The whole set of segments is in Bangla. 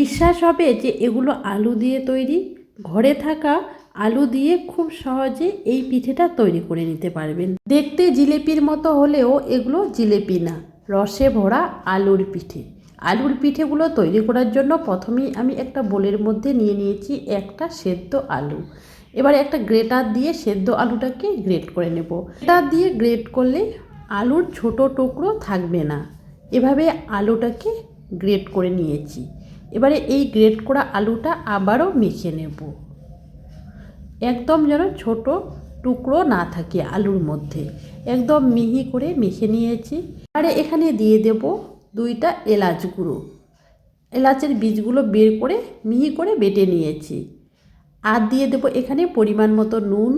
বিশ্বাস হবে যে এগুলো আলু দিয়ে তৈরি। ঘরে থাকা আলু দিয়ে খুব সহজে এই পিঠেটা তৈরি করে নিতে পারবেন। দেখতে জিলেপির মতো হলেও এগুলো জিলেপি না, রসে ভরা আলুর পিঠে। আলুর পিঠেগুলো তৈরি করার জন্য প্রথমেই আমি একটা বোলের মধ্যে নিয়ে নিয়েছি একটা সেদ্ধ আলু। এবার একটা গ্রেটার দিয়ে সেদ্ধ আলুটাকে গ্রেট করে নেব। গ্রেটার দিয়ে গ্রেট করলে আলুর ছোট টুকরো থাকবে না। এভাবে আলুটাকে গ্রেট করে নিয়েছি। এবারে এই গ্রেট করা আলুটা আবারও মেখে নেব। একদম যেন ছোট টুকরো না থাকে আলুর মধ্যে। একদম মিহি করে মেখে নিয়েছি। আর এখানে দিয়ে দেব দুইটা এলাচ গুঁড়ো। এলাচের বীজগুলো বের করে মিহি করে বেটে নিয়েছি। আর দিয়ে দেব এখানে পরিমাণ মতো নুন।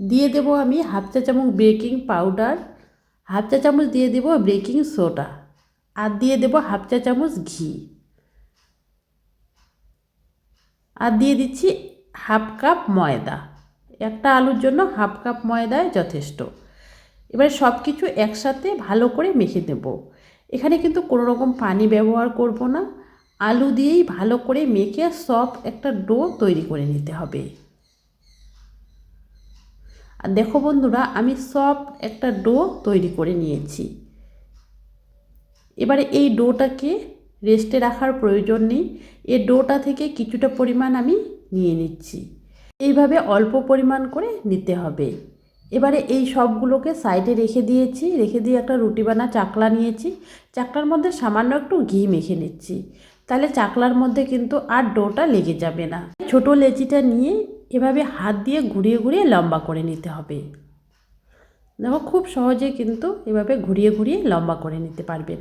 দিয়ে দেব আমি হাফ চা চামচ বেকিং পাউডার। হাফ চা চামচ দিয়ে দেব বেকিং সোডা। আর দিয়ে দেব হাফ চা চামচ ঘি। আর দিয়ে দিচ্ছি হাফ কাপ ময়দা। একটা আলুর জন্য হাফ কাপ ময়দায় যথেষ্ট। এবারে সব কিছু একসাথে ভালো করে মেখে দেব এখানে কিন্তু কোনো রকম পানি ব্যবহার করব না। আলু দিয়েই ভালো করে মেখে সব একটা ডো তৈরি করে নিতে হবে। আর দেখো বন্ধুরা, আমি সব একটা ডো তৈরি করে নিয়েছি। এবারে এই ডোটাকে রেস্টে রাখার প্রয়োজন নেই। এ ডোটা থেকে কিছুটা পরিমাণ আমি নিয়ে নিচ্ছি। এইভাবে অল্প পরিমাণ করে নিতে হবে। এবারে এই সবগুলোকে সাইডে রেখে দিয়েছি। রেখে দিয়ে একটা রুটি বানা চাকলা নিয়েছি। চাকলার মধ্যে সামান্য একটু ঘি মেখে নিচ্ছি। তাহলে চাকলার মধ্যে কিন্তু আর ডোটা লেগে যাবে না। ছোট লেচিটা নিয়ে এভাবে হাত দিয়ে ঘুরিয়ে ঘুরিয়ে লম্বা করে নিতে হবে। দেখো, খুব সহজে কিন্তু এভাবে ঘুরিয়ে ঘুরিয়ে লম্বা করে নিতে পারবেন।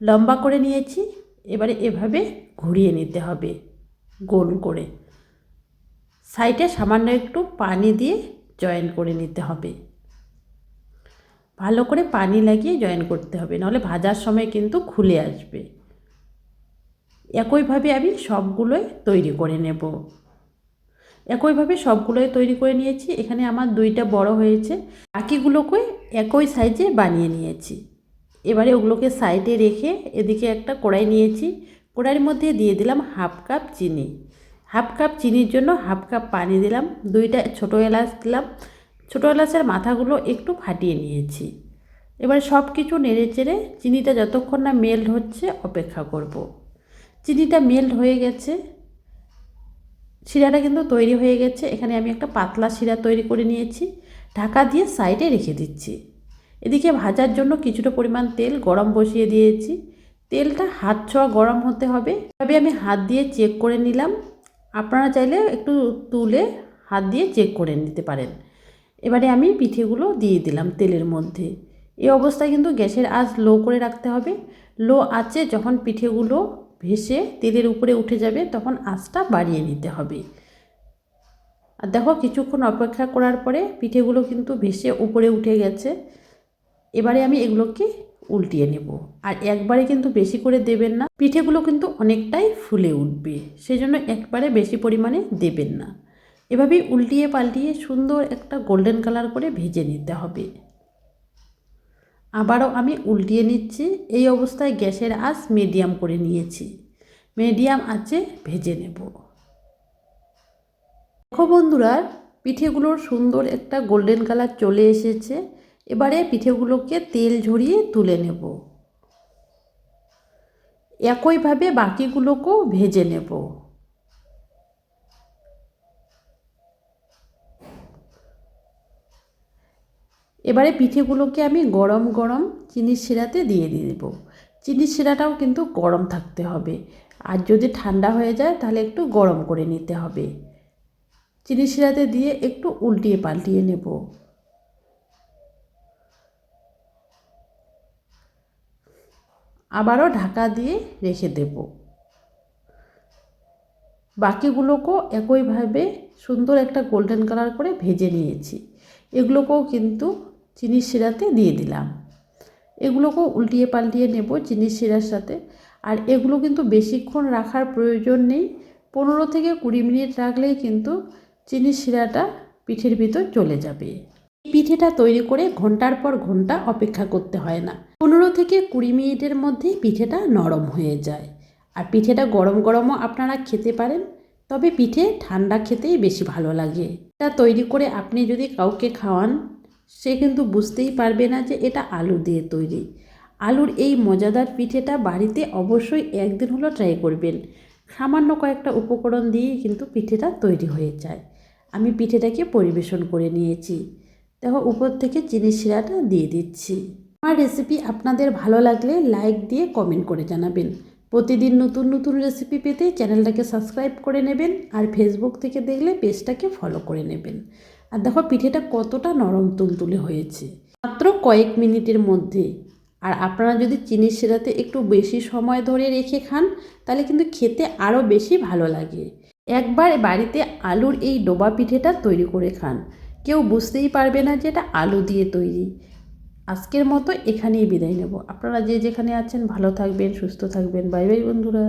লম্বা করে নিয়েছি, এবারে এভাবে ঘুরিয়ে নিতে হবে গোল করে। সাইডে সামান্য একটু পানি দিয়ে জয়েন করে নিতে হবে। ভালো করে পানি লাগিয়ে জয়েন করতে হবে, নাহলে ভাজার সময় কিন্তু খুলে আসবে। একইভাবে আমি সবগুলোই তৈরি করে নেব। একইভাবে সবগুলোই তৈরি করে নিয়েছি, এখানে আমার দুইটা বড় হয়েছে, বাকিগুলোকে একই সাইজে বানিয়ে নিয়েছি। এবারে ওগুলোকে সাইডে রেখে এদিকে একটা কড়াই নিয়েছি। কড়াইয়ের মধ্যে দিয়ে দিলাম হাফ কাপ চিনি। হাফ কাপ চিনির জন্য হাফ কাপ পানি দিলাম, দুইটা ছোটো এলাচ দিলাম। ছোটো এলাচের মাথাগুলো একটু ফাটিয়ে নিয়েছি। এবার সব কিছু নেড়ে চেড়ে চিনিটা যতক্ষণ না মেল্ট হচ্ছে অপেক্ষা করব। চিনিটা মেল্ট হয়ে গেছে। শিরাটা কিন্তু তৈরি হয়ে গেছে। এখানে আমি একটা পাতলা শিরা তৈরি করে নিয়েছি। ঢাকা দিয়ে সাইডে রেখে দিচ্ছি। এদিকে ভাজার জন্য কিছুটা পরিমাণ তেল গরম বসিয়ে দিয়েছি। তেলটা হাত ছোঁয়া গরম হতে হবে। তবে আমি হাত দিয়ে চেক করে নিলাম। আপনারা চাইলে একটু তুলে হাত দিয়ে চেক করে নিতে পারেন। এবারে আমি পিঠেগুলো দিয়ে দিলাম তেলের মধ্যে। এই অবস্থায় কিন্তু গ্যাসের আঁচ লো করে রাখতে হবে। লো আঁচে যখন পিঠেগুলো ভেসে তেলের উপরে উঠে যাবে তখন আঁচটা বাড়িয়ে নিতে হবে। আর দেখো কিছুক্ষণ অপেক্ষা করার পরে পিঠেগুলো কিন্তু ভেসে উপরে উঠে গেছে। এবারে আমি এগুলোকে উল্টিয়ে নেব। আর একবারে কিন্তু বেশি করে দেবেন না, পিঠেগুলো কিন্তু অনেকটাই ফুলে উঠবে সেই জন্য একবারে বেশি পরিমাণে দেবেন না। এভাবেই উল্টিয়ে পাল্টিয়ে সুন্দর একটা গোল্ডেন কালার করে ভেজে নিতে হবে। আবারও আমি উল্টিয়ে নিচ্ছি, এই অবস্থায় গ্যাসের আঁচ মিডিয়াম করে নিয়েছি। মিডিয়াম আঁচে ভেজে নেব। দেখো বন্ধুরা, পিঠেগুলোর সুন্দর একটা গোল্ডেন কালার চলে এসেছে। এবারে পিঠেগুলোকে তেল ঝরিয়ে তুলে নেব। একইভাবে বাকিগুলোকেও ভেজে নেব। এবারে পিঠেগুলোকে আমি গরম গরম চিনির শিরাতে দিয়ে দিয়ে দেবো। চিনির শিরাটাও কিন্তু গরম থাকতে হবে। আর যদি ঠান্ডা হয়ে যায় তাহলে একটু গরম করে নিতে হবে। চিনির শিরাতে দিয়ে একটু উল্টিয়ে পাল্টিয়ে নেব। আবারও ঢাকা দিয়ে রেখে দেব। বাকিগুলোকেও একইভাবে সুন্দর একটা গোল্ডেন কালার করে ভেজে নিয়েছি। এগুলোকেও কিন্তু চিনির শিরাতে দিয়ে দিলাম। এগুলোকেও উল্টিয়ে পাল্টিয়ে নেব চিনির শিরার সাথে। আর এগুলো কিন্তু বেশিক্ষণ রাখার প্রয়োজন নেই। পনেরো থেকে কুড়ি মিনিট রাখলেই কিন্তু চিনির শিরাটা পিঠের ভিতর চলে যাবে। পিঠেটা তৈরি করে ঘণ্টার পর ঘণ্টা অপেক্ষা করতে হয় না। পনেরো থেকে কুড়ি মিনিটের মধ্যেই পিঠেটা নরম হয়ে যায়। আর পিঠেটা গরম গরমও আপনারা খেতে পারেন, তবে পিঠে ঠান্ডা খেতেই বেশি ভালো লাগে। এটা তৈরি করে আপনি যদি কাউকে খাওয়ান, সে কিন্তু বুঝতেই পারবে না যে এটা আলু দিয়ে তৈরি। আলুর এই মজাদার পিঠেটা বাড়িতে অবশ্যই একদিন হলো ট্রাই করবেন। সামান্য কয়েকটা উপকরণ দিয়েই কিন্তু পিঠেটা তৈরি হয়ে যায়। আমি পিঠেটাকে পরিবেশন করে নিয়েছি। দেখো, উপর থেকে চিনি শিরাটা দিয়ে দিচ্ছি। আমার রেসিপি আপনাদের ভালো লাগলে লাইক দিয়ে কমেন্ট করে জানাবেন। প্রতিদিন নতুন নতুন রেসিপি পেতে চ্যানেলটাকে সাবস্ক্রাইব করে নেবেন আর ফেসবুক থেকে দেখলে পেজটাকে ফলো করে নেবেন। আর দেখো, পিঠেটা কতটা নরম তুলতুলে হয়েছে। মাত্র কয়েক মিনিটের মধ্যে। আর আপনারা যদি চিনির শিরাতে একটু বেশি সময় ধরে রেখে খান, তাহলে কিন্তু খেতে আরও বেশি ভালো লাগে। একবার বাড়িতে আলুর এই ডোবা পিঠেটা তৈরি করে খান। কেউ বুঝতেই পারবে না যে এটা আলু দিয়ে তৈরি। আজকের মতো এখানেই বিদায় নেব। আপনারা যে যেখানে আছেন ভালো থাকবেন, সুস্থ থাকবেন। বাই বাই বন্ধুরা।